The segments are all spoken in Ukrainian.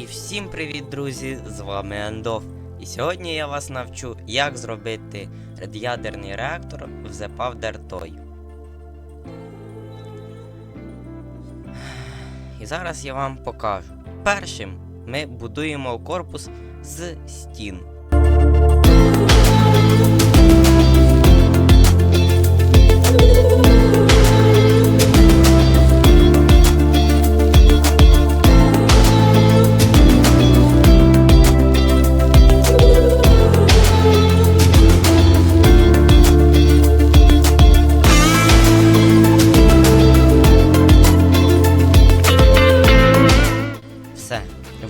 І всім привіт, друзі! З вами Ендов. І сьогодні я вас навчу, як зробити ядерний реактор в The Powder Toy. І зараз я вам покажу. Першим ми будуємо корпус з стін.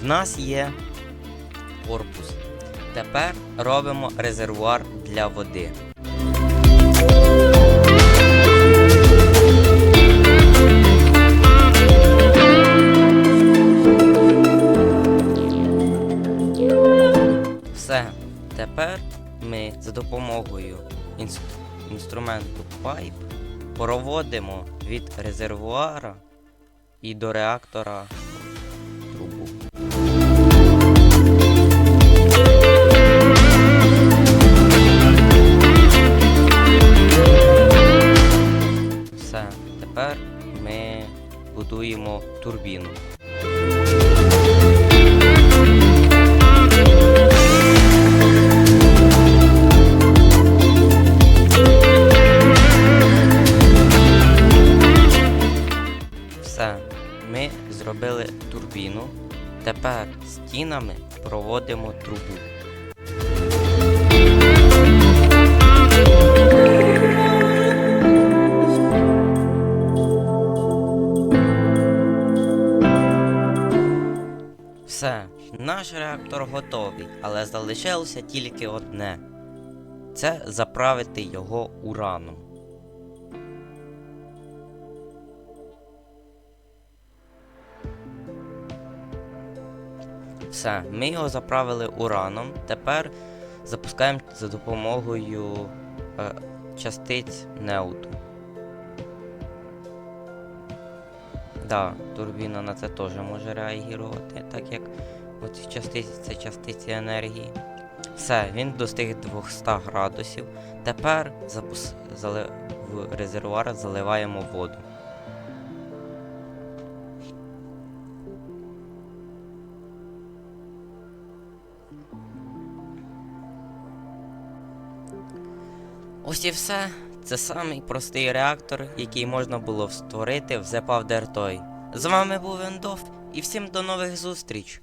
В нас є корпус. Тепер робимо резервуар для води. Все, тепер ми за допомогою інс- інструменту Pipe проводимо від резервуара і до реактора тепер ми будуємо турбіну. Все, ми зробили турбіну. Тепер стінами проводимо трубу. Все, наш реактор готовий, але залишилося тільки одне це заправити його ураном. Все, ми його заправили ураном. Тепер запускаємо за допомогою е, частиць неуту. Да, турбіна на це теж може реагувати, так як оці частиці це частиці енергії. Все, він достиг 200 градусів. Тепер запус... зали... в резервуар заливаємо воду. Ось і все. Це самий простий реактор, який можна було створити в The Powder Toy. З вами був Ендов і всім до нових зустріч!